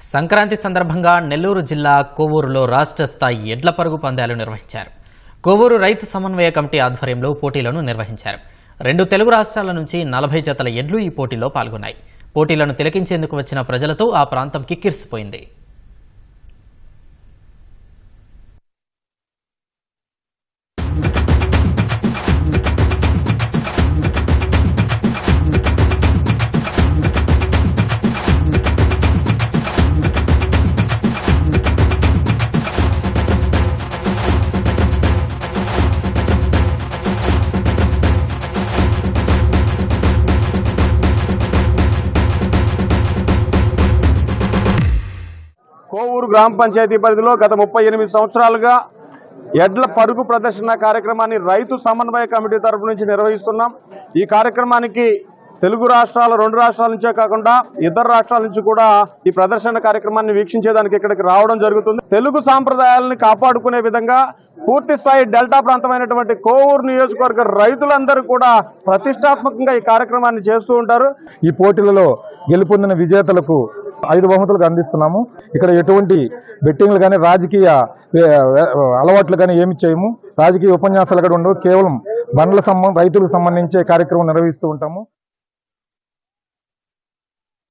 సంక్రాంతి సందర్భంగా నెల్లూరు జిల్లా కోవూరులో రాష్ట్ర స్థాయి ఎడ్ల పరుగు పందాలు నిర్వహించారు. కోవూరు రైతు సమన్వయ కమిటీ ఆధ్వర్యంలో పోటీలను నిర్వహించారు. రెండు తెలుగు రాష్ట్రాల నుంచి నలభై జతల ఎడ్లు ఈ పోటీలో పాల్గొన్నాయి. పోటీలను తిలకించేందుకు వచ్చిన ప్రజలతో ఆ ప్రాంతం కిక్కిరిసిపోయింది. కోవూరు గ్రామ పంచాయతీ పరిధిలో గత ముప్పై ఎనిమిది సంవత్సరాలుగా ఎడ్ల పరుగు ప్రదర్శన కార్యక్రమాన్ని రైతు సమన్వయ కమిటీ తరపు నుంచి నిర్వహిస్తున్నాం. ఈ కార్యక్రమానికి తెలుగు రాష్ట్రాల రెండు రాష్ట్రాల నుంచే కాకుండా ఇతర రాష్ట్రాల నుంచి కూడా ఈ ప్రదర్శన కార్యక్రమాన్ని వీక్షించేదానికి ఇక్కడికి రావడం జరుగుతుంది. తెలుగు సాంప్రదాయాలను కాపాడుకునే విధంగా పూర్తి స్థాయి డెల్టా ప్రాంతమైనటువంటి కోవూరు నియోజకవర్గ రైతులందరూ కూడా ప్రతిష్టాత్మకంగా ఈ కార్యక్రమాన్ని చేస్తూ ఉంటారు. ఈ పోటీలలో గెలుపొందిన విజేతలకు ఐదు బహుమతులకు అందిస్తున్నాము. ఇక్కడ ఎటువంటి బెట్టింగ్లు కానీ రాజకీయ అలవాట్లు కానీ ఏమి చేయము. రాజకీయ ఉపన్యాసాలు కూడా ఉండవు. కేవలం బండ్ల సంబంధం రైతులకు సంబంధించే కార్యక్రమం నిర్వహిస్తూ ఉంటాము.